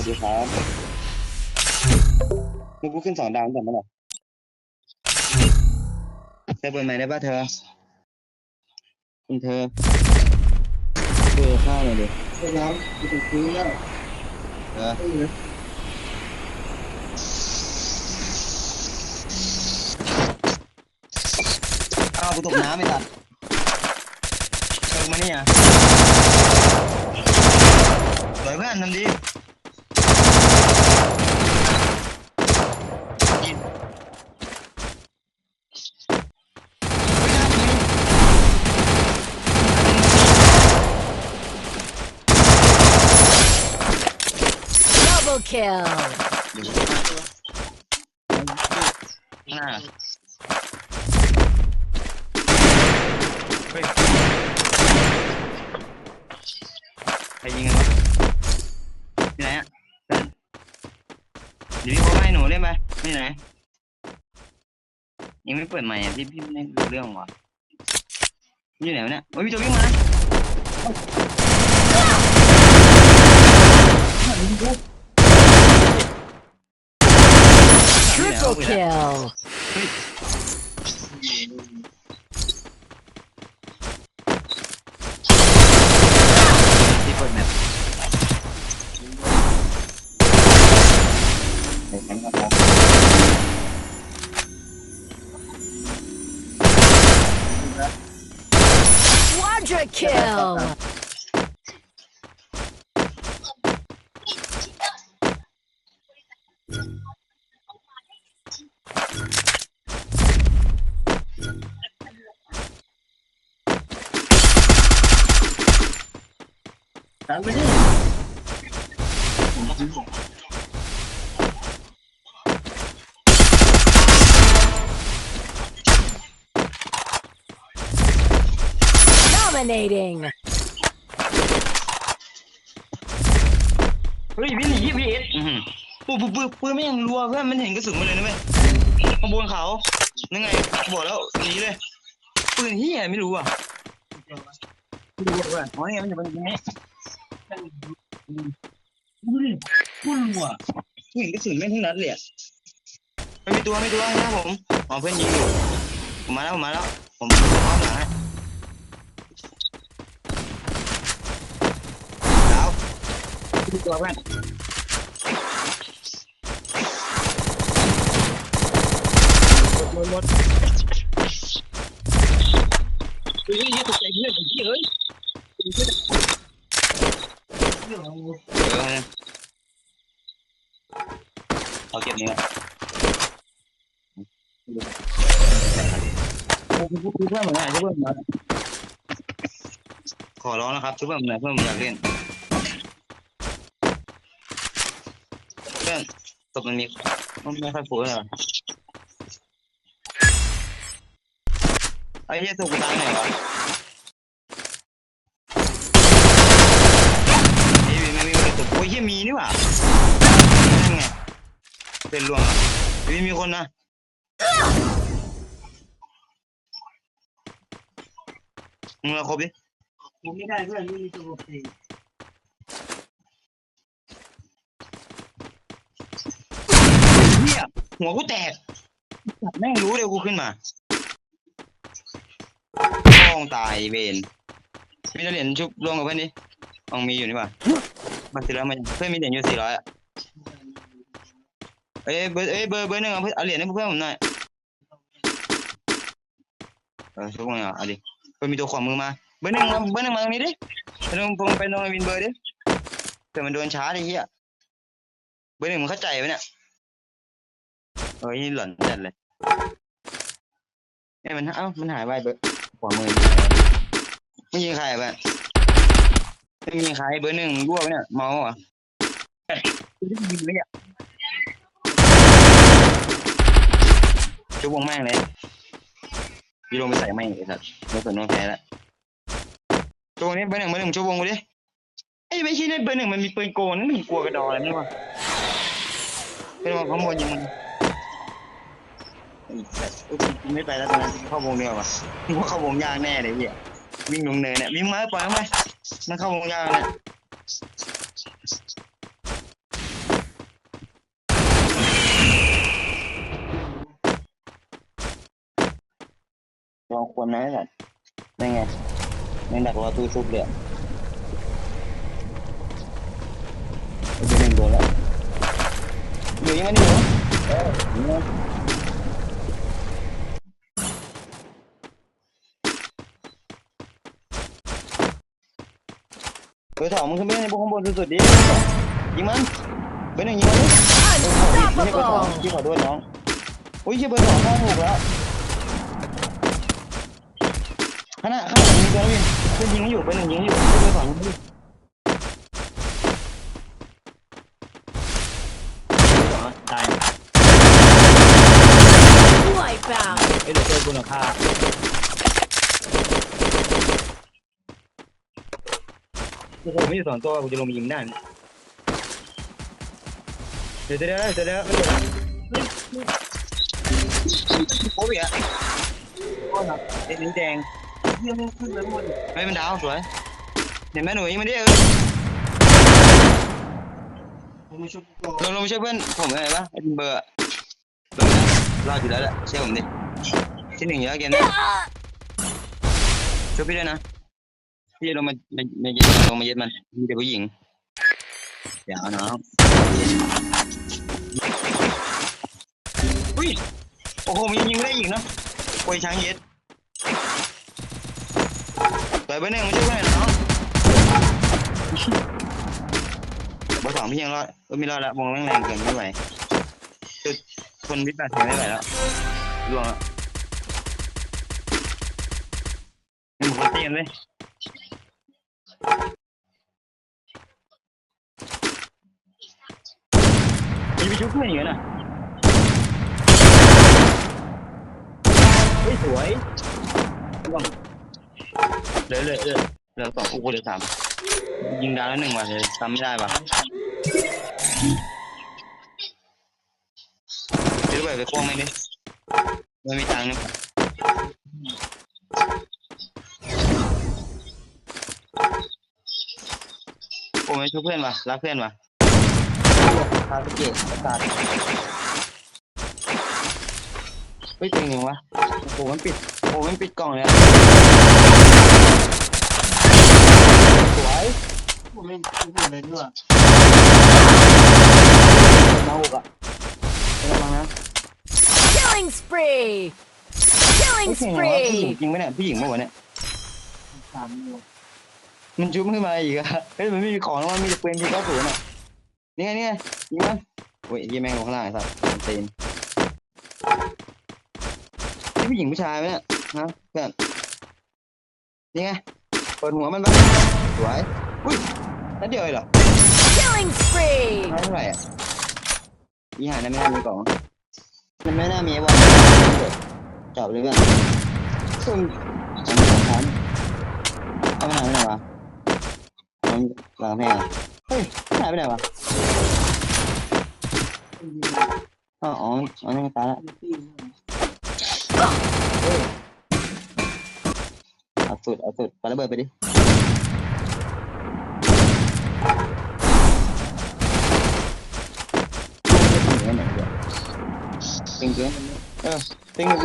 วัสดีครับมึงกูขึ้นสองดาวตั้งแต่เมื่อไหร่ใช้เบอร์ใหม่ได้ป่ะเธอคุณเธอเบอร์ข้าวหน่อยดิไอ้น้ำกูถูกซื้อแล้วเออไอ้าวกูตกน้ำไปตัดเชิงมาเนี่อะสวยเพื่อนทำดียิงไม่น่ายิง Double kill. หน้าเฮ้ยใครยิงกันวะที่ไหนอะเดี๋ยวพี่โค้ชให้หนูเล่นไปที่ไหนยังไม่เปิดใหม่อะพี่พี่ไม่รู้เรื่องว่ะอยู่ไหนวะเนี่ยโอ้ยพี่ตัววิ่งมา Triple kill. ที่เปิ ดแมปเดี๋ยวฉันก็พอ Quadra kill. ตามไปดิ Dominating. เฮ้ยพี่หนีพี่เอสอือหือปุ๊บปุ๊บปุ๊บปืนไม่ยังรัวเพื่อนมันเห็นกระสุนมาเลยนะเว้ยข้างบนเขานั่นไงบอกแล้วหนีเลยปืนที่ไหนไม่รู้อะไม่รู้อะเพื่อนอ๋อนี่ไงมันอยู่บนตรงนี้ ดูดิปืนรัวเห็นกระสุนแม่งทั้งนั้นเลยอะไม่มีตัวไม่มีตัวนะผมอ๋อเพื่อนยิงอยู่ผมมาแล้วผมมาแล้ว ผมอ้อมหลังให้ดาวไม่มีตัวเพื่อนหมดหมดเฮ้ยยี่ตกใจเพื่อนไอ้เหี้ยเอ้ยเออ เอาเก็บนี้ก่อนโอ้โหเพื่อนเหมือนกันเพื่อนเหมือนกันขอร้องนะครับเพื่อนเหมือนเพื่อนอยากเล่นเพื่อนตบมันมีมันไม่ค่อยฟูเลยเหรอไอ้เหี้ยถูกกูตายไหนวะไอ้วีไม่มีคนถูกโอ้ยเหี้ยมีนี่หว่านั่นไง เป็นลวงอะไอ้วีมีคนนะมึงเราครบดิผมไม่ได้เพื่อนไม่มีตัวปกติเหี้ยหัวกูแตกจับแม่งรู้เลยกูขึ้นมาท้องตายเวนมีเหรียญชุบรวมกับเพื่อนดิลองมีอยู่นี่ป่ะมาสี่ร้อยมาเพื่อนมีเหรียญอยู่สี่ร้อยอะเอ้ยเบอร์เอ้ยเบอร์เบอร์หนึ่งเอาเพื่อนเอาเหรียญให้เพื่อนผมหน่อยเออชุบมึงอะเอาดิเพื่อนมีตัวขวามือมาเบอร์หนึ่งมาเบอร์หนึ่งมาตรงนี้ดิไปลงไปลงไปลงไอ้วินเบอร์ดิเผื่มันโดนช้าดิเฮียเบอร์หนึ่งมันเข้าใจไหมเนี่ยเอ้ยหล่อนจัดเลยเอ้ยมันเอ้ามันหายไปเบอร์ขวามือไม่ยิงใครแบบไม่ยิงใครเบอร์หนึ่งรั่วไปเนี่ยเมาอะยิงเลยอะ ชุบวงแม่งเลยพี่ลงไปใส่แม่งไอ้สัตว์รถสนน้องแพ้แล้วชุบวงนี้เบอร์หนึ่งเบอร์หนึ่งชุบวงกูดิไอ้ไม่ใช่เล่นเบอร์หนึ่งมันมีปืนโกนนั่นมันกลัวกระดออะไรนี่วะเป็นว่าข้างบนยิงมันไม่ไปแล้วตอนนั้นเข้าวงเดียววะกูว่าเข้าวงยากแน่เลยพี่วิ่งลงเนินเนี่ยวิ่งมาปล่อยมันไปมันเข้าวงยากเนี่ย คนนะไอ้สัตว์นั่ไงแม่ดักรอตู้ชุบเลยอะไอ้เบอร์หนึ่งโดนแล้วอยู่ยังไงนี่หนูเออยิงมันเบอร์สองมึงขึ้นไปเล่นในบนข้างบนสุดๆดิยิงมันเบอร์หนึ่งยิงมันดิไม่ใช่เบอร์สองพี่ขอโทษน้องอุ้ยเชี่ยเบอร์สองเข้าถูกแล้ว ขนาข้างหลังมีตัววินคุณยิงไม่อยู่เบอร์หนึ่งยิงอยู่เบอร์สองยิงอยู่ตาย Wipeout. ไอ้เด็กเจอคุณหรอค่าโอ้โหไม่อยู่สองตัวกูจะลงมายิงได้นเดี๋ยวเดี๋ยวเดี๋ยวเดี๋ยวไม่เดี๋ยวโอ้ยอะโอ้ยครับเด็กนิ้วแดง เยี่ยมขึ้นแล้วหมดเฮ้ยมันดาวสวยเห็นไหมหนูยิงมันดิเออผมไม่ชุบก่อลงลงไปช่วยเพื่อนผมอะไรปะไอ้เบอร์อะเบอร์นะรอดอยู่แล้วแหละเชื่อผมดิที่หนึ่งเยอะเกมนี้ช่วยพี่ด้วยนะพี่จะลงมามามาเย็ดลงมาเย็ดมันมีแต่ผู้หญิงเดี๋ยวน้องอุ้ยโอ้โหมันยังยิงไม่ได้อีกเนาะโอยช้างเย็ด ต่อยเบอร์หนึ่งมาช่วยเพื่หน่อยน้องเบอร์สองพี่ยังรอดเออม่รอดแล้ววงแรงแรงเกินไม่ไหวจุดทนพิษบาดเจ็บไม่ไหวแล้วล่วงแล้วนี่มันคนเตียนเลยมีไปชุบเพื่อนอีกแล้วนะเฮ้ยสวยล่วง เหลยเลยเลยเหลือสองโอ้โหเหลือสามยิงดาวแล้วหนึ่งว่ะเลยทำไม่ได้ว่ะซื้อไปไปค้งไหมดิไม่มีตังค์นะโอ้ไม่ช่วยเพื่อนว่ะรักเพื่อนว่ะพาไปเกะประสาทเฮ้ยจริงเหรอวะโอ้โหมันปิดโอ้โหมันปิดกล่องเลยอะสวย ผม ไม่ชุบอะไรด้วยมาหกอะระวังนะ Killing spree. เฮ้ย Killing เก่งเหรวะผู้หญิง spree. จริงไหมเนี่ยผู้หญิงเมื่อวานเนี่ยสามโลมันจุ๊บขึ้นมาอีกอะเฮ้ยมันไม่มีของแล้วมันมีแต่ปืนพีเก้าศูนย์อะนี่ไงนี่ไงยิงมันโอ้ยยี่แมงลงข้างล่างไอ้สัสมันตีนนี่ผู้หญิงผู้ชายไหมเนี่ยฮะเพื่อนนี่ไงเปิดหัวมันบ้างสวยอุ้ย นั่นเดียวเลยเหรอ Killing spree. ไม่เท่าไหร่อะยี่ห้านั้นไม่น่ามีกล่องมันไม่น่ามีไอ้บอลจับเลยเพื่อนซุ่มสองสามชั้นเอาไปไหนไปไหนวะเอาหลังแพงเฮ้ยหายไปไหนวะอ๋ออ๋ออ๋อนี่มันตายแล้วเอาสุดเอาสุดปาระเบิดไปดิ ติงเกินเออติงกับ